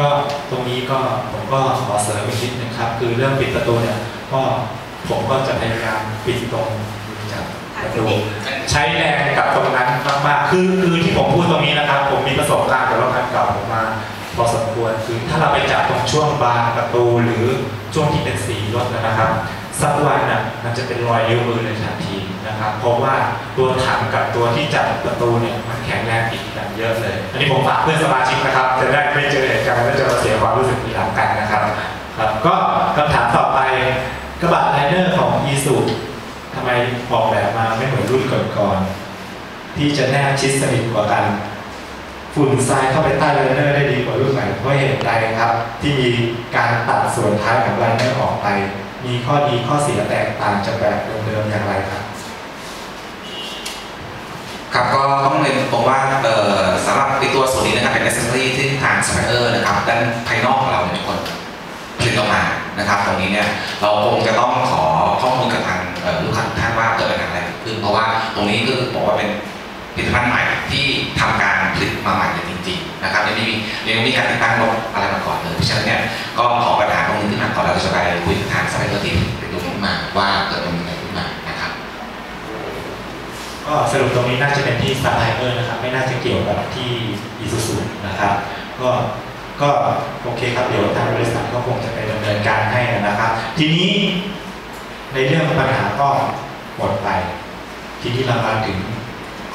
ก็ตรงนี้ก็ผมก็ขอเสริมอีกนิดนึงครับ คือเรื่องปิดประตูเนี่ยก็ผมก็จะพยายามปิดตรงจากประตูใช้แรงกับตรงนั้นมากๆคือคือที่ผมพูดตรงนี้นะครับ ผมมีประสบการณ์กับรถคันเก่าผมมาพอสมควรคือถ้าเราไปจับตรงช่วงบานประตูหรือช่วงที่เป็นสีรถนะครับ สักวันน่ะมันจะเป็นรอยนิ้วมือเลยทันทีนะครับ เพราะว่าตัวถังกับตัวที่จับประตูเนี่ยมันแข็งแรงอีกกันเยอะเลย อันนี้ผมฝากเพื่อนสมาชิกนะครับ จะได้ไม่เจอเหตุการณ์แล้วจะมาเสียความรู้สึกทีหลังกันนะครับครับก็คำถามต่อไปกระบะไลเนอร์ของอีสุทำไมออกแบบมาไม่เหมือนรุ่นก่อนๆที่จะแนบชิดสนิทกว่ากันฝุ่นทรายเข้าไปใต้ไลเนอร์ได้ดีกว่ารุ่นใหม่เพราะเหตุใดครับ ที่มีการตัดส่วนท้ายของไลเนอร์ออกไป มีข้อดีข้อเสียแตกต่างจากแบบเดิมๆอย่างไรครับครับก็ต้องเรียนบอกว่าสำหรับในตัวส่วนนี้นะครับเป็น accessory ที่ทาง supplier นะครับด้านภายนอกของเราเนี่ยคนผลิตออกมานะครับ ตรงนี้เนี่ยเราคงจะต้องขอข้อมูลกับทางลูกค้าทุกท่านว่าเกิดปัญหาอะไรขึ้นเพราะว่าตรงนี้คือบอกว่าเป็น ผลิตภัณฑ์ใหม่ที่ทำการผลิตมาใหม่เลยจริงๆนะครับยังไม่มียังไม่มีการติดตั้งรถอะไรมาก่อนเลยเพราะฉะนั้นเนี่ยก็ขอปัญหาตรงนี้ขึ้นมาก่อนแล้วก็จะไปคุยกับทาง supplier ที่ผลิตขึ้นมาว่าเกิดเป็นยังไงขึ้นมานะครับก็สรุปตรงนี้น่าจะเป็นที่ซัพพลายเออร์นะครับไม่น่าจะเกี่ยวกับที่อีซูซูนะครับก็ก็โอเคครับเดี๋ยวทางบริษัทก็คงจะไปดำเนินการให้นะครับ ทีนี้ในเรื่องปัญหาก็หมดไป ทีนี้เรามาถึง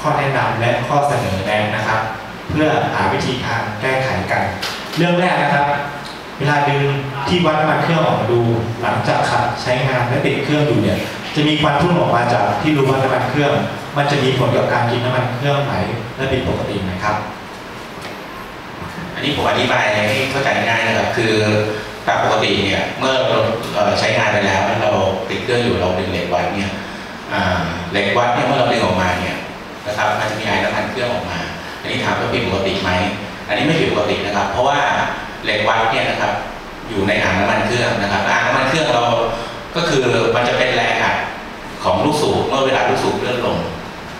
ข้อแนะนำและข้อเสนอแนะนะครับ เพื่อหาวิธีการแก้ไขกัน เรื่องแรกนะครับ เวลาดึงที่วัดน้ำมันเครื่องออกมาดู หลังจากขับใช้งานและติดเครื่องอยู่เนี่ยจะมีควันพุ่งออกมาจากที่รูวัดน้ำมันเครื่อง มันจะมีผลกับการกินน้ำมันเครื่องไหมและผิดปกติไหมครับ อันนี้ผมอธิบายให้เข้าใจง่ายนะครับคือตามปกติเนี่ยเมื่อเราใช้งานไปแล้วแล้วเราติดเครื่องอยู่เราดึงเหล็กวัดเนี่ยเหล็กวัดเนี่ยเมื่อเราดึงออกมาเนี่ย นะครับมันจะมีไอน้ำมันเครื่องออกมา อันนี้ถามว่าผิดปกติไหมอันนี้ไม่ผิดปกตินะครับ เพราะว่าเหล็กวัดเนี่ยนะครับอยู่ในอ่างน้ำมันเครื่องนะครับอ่างน้ำมันเครื่องเราก็คือมันจะเป็นแรงอัดของลูกสูบเมื่อเวลาลูกสูบเลื่อนลง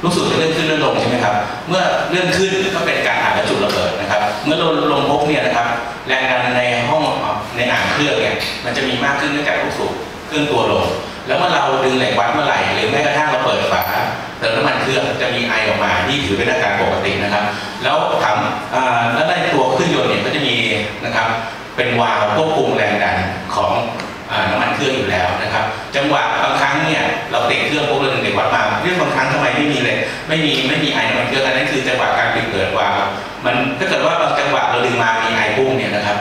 ลูกสูบจะเลื่อนขึ้นเลื่อนลงใช่ไหมครับเมื่อเลื่อนขึ้นก็เป็นการอัดและจุดระเบิดนะครับ เมื่อลงลงปุ๊บเนี่ยนะครับแรงดันในห้องในอ่างเครื่องเนี่ยมันจะมีมากขึ้นเนื่องจากลูกสูบเคลื่อนตัวลง แล้วเมื่อเราดึงเหล็กวัดเมื่อไหร่หรือแม้กระทั่ง อเป็นอาการปกตินะครับ แล้วถามอ่าแล้วในตัวเครื่องยนต์เนี่ยก็จะมีนะครับเป็นวาล์วควบคุมแรงดันของน้ำมันเครื่องอยู่แล้วนะครับ จังหวะบางครั้งเนี่ยเราติดเครื่องปุ๊บเราดึงเหล็กวัดมาเรื่องบางครั้งทำไมไม่มีเลยไม่มีไม่มีไอน้ำมันเครื่องอันนั้นคือจังหวะการปิดเกิดวาล์วมันถ้าเกิดว่าบางจังหวะเราดึงมามีไอพุ่งเนี่ยนะครับ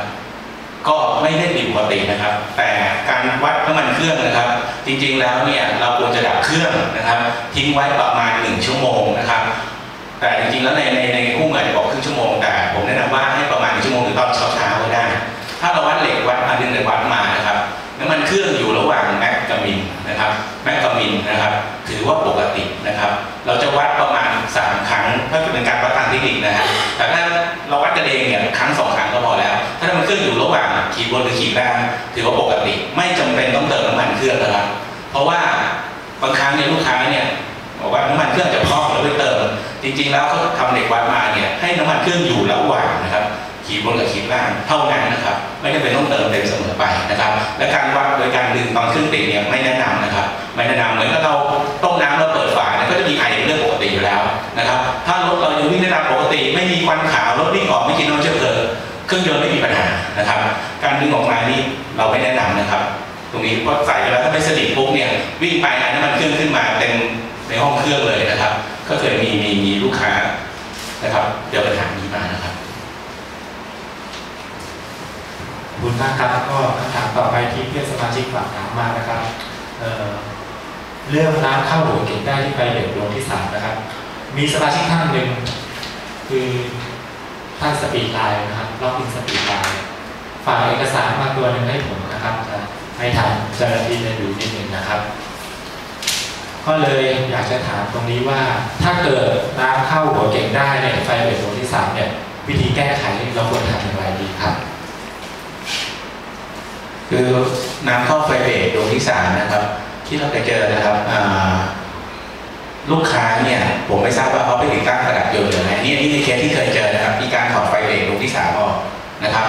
ก็ไม่ได้ผิดปกตินะครับ แต่การวัดน้ำมันเครื่องนะครับ จริงๆแล้วเนี่ยเราควรจะดับเครื่องนะครับ ทิ้งไว้ประมาณ 1 ชั่วโมงนะครับ แต่จริงๆแล้วในในในหุ้มอาจะบอกครึ่งชั่วโมงแต่ผมแนะนำว่าให้ประมาณชั่วโมงหรือตอนเช้าเช้าก็ได้ ถ้าเราวัดเหล็กวัดมาดึงเหล็กวัดมานะครับน้ำมันเครื่องอยู่ระหว่างแมกกามินนะครับแมกกามินนะครับถือว่าปกตินะครับ เราจะวัดประมาณ 3 ครั้งถ้าเป็นการวัดทางเทคนิคนะฮะแต่ถ้าเราวัดกันเองเนี่ยครั้งสองครั้งก็พอแล้ว ถ้าน้ำมันเครื่องอยู่ระหว่างขีดบนหรือขีดล่างถือว่าปกติ ไม่จำเป็นต้องเติมน้ำมันเครื่องนะครับเพราะว่าบางครั้งเนี่ยลูกค้าเนี่ย บอกว่าน้ำมันเครื่องจะพอกแล้วไปเติม จริง ๆ แล้วเขาทำเหล็กวัดมาเนี่ยให้น้ำมันเครื่องอยู่ระหว่างนะครับขีดบนกับขีดล่างเท่านั้นนะครับ ไม่จำเป็นต้องเติมเต็มเสมอไปนะครับ และการวัดโดยการดึงตอนเครื่องติดเนี่ยไม่แนะนำนะครับ ไม่แนะนำเหมือนกับเราต้มน้ำเราเปิดฝาเนี่ยก็จะมีไอเป็นเรื่องปกติอยู่แล้วนะครับ ถ้ารถเราอยังวิ่งได้ตามปกติ ไม่มีควันขาวรถวิ่งออกไม่กินน้ำเชื้อเพลิงเครื่องยนต์ไม่มีปัญหานะครับ การดึงออกมานี่เราไม่แนะนำนะครับ ตรงนี้พอใส่ไปแล้วถ้าไม่สนิทปุ๊บเนี่ยวิ่งไป ห้องเครื่องเลยนะครับ ก็เคยมีมีมีลูกค้านะครับเจอปัญหานี้มานะครับคุณมากครับก็คำถามต่อไปที่เพื่อนสมาชิกฝากถามมานะครับเเรื่องน้ำเข้าหัวเก่งได้ที่ไปเหล็กดวงที่สามนะครับ มีสมาชิกท่านหนึ่งคือท่านสปีดไลน์นะครับล็อกอินสปีดไลน์ฝากเอกสารมาตัวหนึ่งให้ผมนะครับจะให้ทางเจ้าหน้าที่ได้ดูนิดหนึ่งนะครับ ก็เลยอยากจะถามตรงนี้ว่า ถ้าเกิดน้ำเข้าหัวเก่งได้ในไฟเหล็กดวงที่สามเนี่ยวิธีแก้ไขเราควรทำอย่างไรดีครับคือน้ำเข้าไฟเบรกดวงที่สามนะครับ ที่เราไปเจอนะครับลูกค้าเนี่ยผมไม่ทราบว่าเขาไปติดตั้งระดับยนต์หรือไงนี่นี่ในเคสที่เคยเจอนะครับมีการถอดไฟเบรกดวงที่สามออกนะครับ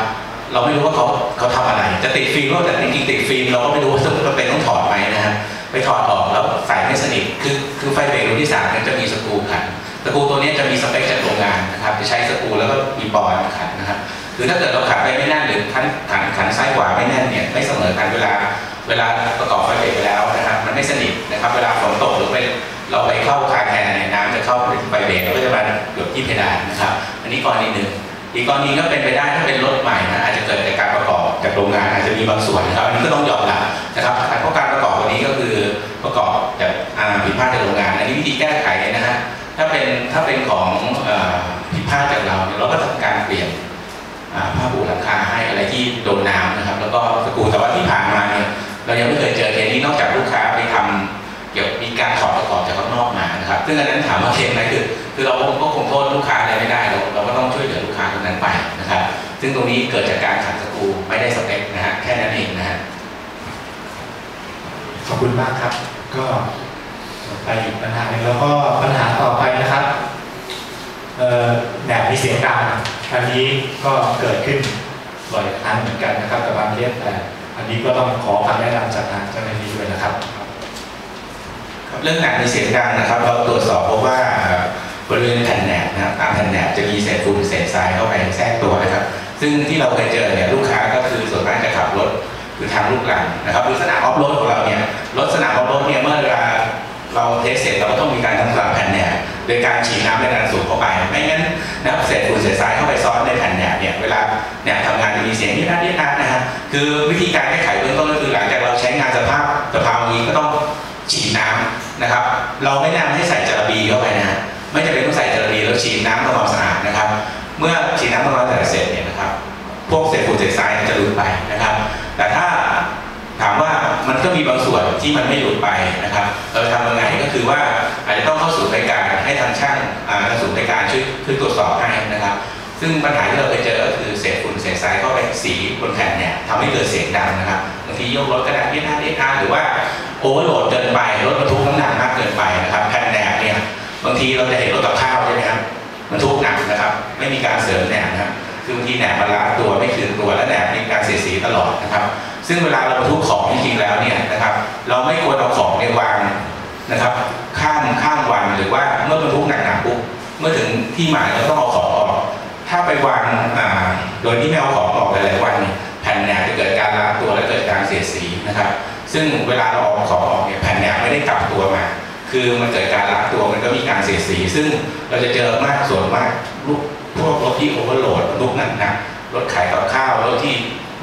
เราไม่รู้ว่าเขาเขาทำอะไร จะติดฟิล์มก็แต่จริงๆติดฟิล์มเราก็ไม่รู้ว่าจำเป็นต้องถอดไหมนะฮะ ไปถอดออกแล้วใส่ไม่สนิทคือคือไฟเบรกรุ่นที่สามเนี่ยจะมีสกรูขันสกรูตัวนี้จะมีสเปคจากโรงงานนะครับจะใช้สกรูแล้วก็มีปอนขันนะครับคือถ้าเกิดเราขันไปไม่แน่นหรือขันขันขันซ้ายขวาไม่แน่นเนี่ยไม่เสมอกันเวลาเวลาประกอบไฟเบรกไปแล้วนะครับมันไม่สนิทนะครับเวลาฝนตกหรือไปเราไปเข้าคาแคร์เนี่ยน้ำจะเข้าไปไฟเบรกแล้วก็จะมาหยดที่เพดานนะครับ อันนี้กรณีหนึ่งอีกกรณีก็เป็นไปได้ถ้าเป็นรถใหม่นะอาจจะเกิดจากการประกอบจากโรงงานอาจจะมีบางส่วนนะครับอันนี้ก็ต้องยอมรับนะครับเพราะการ ถ้าเป็นถ้าเป็นของเอ่อผิดพลาดจากเราเนี่ยเราก็ทำการเปลี่ยนผ้าปูหลังคาให้อะไรที่โดนน้ำนะครับ แล้วก็สกูแต่ว่าที่ผ่านมาเนี่ยเรายังไม่เคยเจอเคสนี้นอกจากลูกค้าไปทำเกี่ยวกับมีการถอดประกอบจากข้างนอกมานะครับซึ่งอันนั้นถามว่าเคสไหมคือคือเราก็คงโทษลูกค้าอะไรไม่ได้เราเราก็ต้องช่วยเหลือลูกค้าคนนั้นไปนะครับ ซึ่งตรงนี้เกิดจากการขัดสกูไม่ได้สเปคนะฮะแค่นั้นเองนะฮะขอบคุณมากครับ ก็ไปอีกปัญหาหนึ่งแล้วก็ปัญหาต่อไปนะครับเอ่อแหนบ มีเสียงดังอันนี้ก็เกิดขึ้นบ่อยครั้งเหมือนกันนะครับกับบางเคสแต่อันนี้ก็ต้องขอคำแนะนำจากทางเจ้าหน้าที่ด้วยนะครับครับเรื่องหนักมีเสียงดังนะครับ เราตรวจสอบพบว่าบริเวณแผ่นแหนบนะครับตามแผ่นแหนบจะมีเศษฝุ่นเศษทรายเข้าไปแทรกตัวนะครับซึ่งที่เราเคยเจอเนี่ยลูกค้าก็คือส่วนมากจะขับรถคือทางลูกหลังนะครับหรือสนามออฟโรดของเราเนี่ยรถสนามออฟโรดเนี่ยเมื่อเวลาเราเทสเสร็จเราก็ต้องมีการทำความแผ่นแหนบ โดยการฉีดน้ำในการสูบเข้าไป ไม่งั้นนะครับเศษฝุ่นเศษทรายเข้าไปซ้อนในแผ่นแหนบเนี่ยเวลาเนี่ยทำงานจะมีเสียงนิดนัดนิดนัดนะฮะคือวิธีการแก้ไขเบื้องต้นก็คือหลังจากเราใช้งานสภาพสภาพนี้ก็ต้องฉีดน้ำนะครับ เราไม่แนะนำให้ใส่จาระบีเข้าไปนะฮะไม่จำเป็นต้องใส่จาระบีแล้วฉีดน้ำทำความสะอาดนะครับ เมื่อฉีดน้ำทำความสะอาดเสร็จเนี่ยนะครับ พวกเศษฝุ่นเศษทรายจะหลุดไปนะครับ แต่ถ้าถามว่ามันก็มีบางส่วนที่มันไม่หลุดไปนะครับ เราทำยังไงก็คือว่า อาจจะต้องเข้าสู่รายการให้ทางช่างอาทางศูนย์รายการช่วยช่วยตรวจสอบให้นะครับ ซึ่งปัญหาที่เราเคยเจอก็คือเศษฝุ่นเศษทรายเข้าไปสีบนแผ่นเนี่ยทำให้เกิดเสียงดังนะครับบางทียกรถกระดาษเอ็นอาเอ็นอาหรือว่าโอเวอร์โหลดเกินไปรถบรรทุกน้ำหนักมากเกินไปนะครับแผ่นแหนบเนี่ยบางทีเราจะเห็นรถกับข้าวใช่ไหมครับบรรทุกหนักนะครับ ไม่มีการเสริมแหนบนะครับคือบางทีแหนบมันล้าตัวไม่คืนตัวและแหนบมีการเสียสีตลอดนะครับ ซึ่งเวลาเราบรรทุกของจริงๆแล้วเนี่ยนะครับ เราไม่ควรเอาของในยวางนะครับ ข้ามข้ามวันหรือว่าเมื่อบรรทุกหนักๆปุ๊บเมื่อถึงที่หมายเราต้องเอาของออก ถ้าไปวางโดยที่ไม่เอาของออกหลายๆวันแผ่นแหนบจะเกิดการล้าตัวและเกิดการเสียสีนะครับ ซึ่งเวลาเราเอาของออกเนี่ยแผ่นแหนบไม่ได้กลับตัวมา คือมันเกิดการล้าตัวมันก็มีการเสียสี ซึ่งเราจะเจอมากส่วนมากพวกรถที่โอเวอร์โหลดลูกหนักๆรถขายกับข้าวรถที่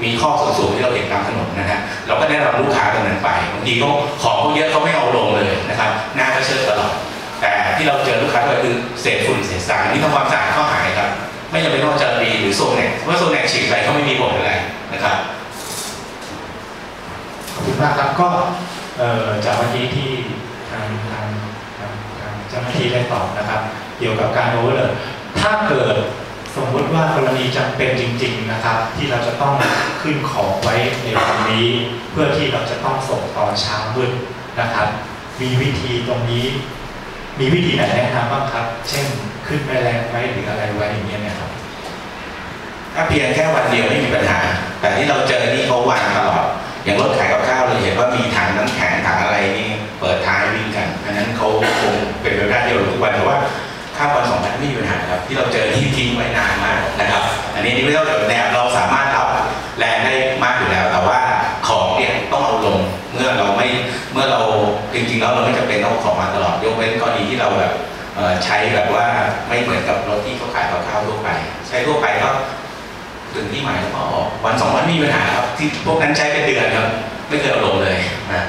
มีข้อสูงๆที่เราเห็นตามถนนนะฮะเราก็ได้รับลูกค้าตรงนั้นไปบางทีเขาของเขาเยอะเขาไม่เอาลงเลยนะครับหน้าก็เชิดตลอดแต่ที่เราเจอลูกค้าก็คือเศษฝุ่นเศษทรายที่ทำความสะอาดเขาหายครับ ไม่จำเป็นต้องเจารีหรือโซนแนกเพราะโซนแนกฉีดไปเขาไม่มีผลอะไรนะครับขอบคุณมากครับก็จากเมื่อกี้ที่ทางทางทางทางเจ้าหน้าที่ได้ตอบนะครับ เกี่ยวกับการโอเวอร์เลยถ้าเกิด สมมติว่ากรณีจำเป็นจริง ๆนะครับ ที่เราจะต้องขึ้นของไว้ในวันนี้ เพื่อที่เราจะต้องส่งตอนเช้ามืดนะครับ มีวิธีตรงนี้ มีวิธีไหนแนะนำบ้างครับ เช่นขึ้นแมลงไว้หรืออะไรไว้อย่างเงี้ยนะครับ ถ้าเพียงแค่วันเดียวไม่มีปัญหา ไม่ไม่ต้องเดี๋ยวแนวเราสามารถรับแรงได้มากอยู่แล้ว แต่ว่าของเนี่ยต้องเอาลงเมื่อเราไม่เมื่อเราจริงๆแล้วเราไม่จำเป็นต้องของมาตลอดยกเว้นกรณีที่เราแบบใช้แบบว่าไม่เหมือนกับรถที่เขาขายกับข้าวทั่วไป ใช้ทั่วไปก็ถึงที่หมายแล้วก็ออกวันสองวันไม่มีปัญหาครับที่พวกนั้นใช้เป็นเดือนครับ ไม่เคยเอาลงเลยนะ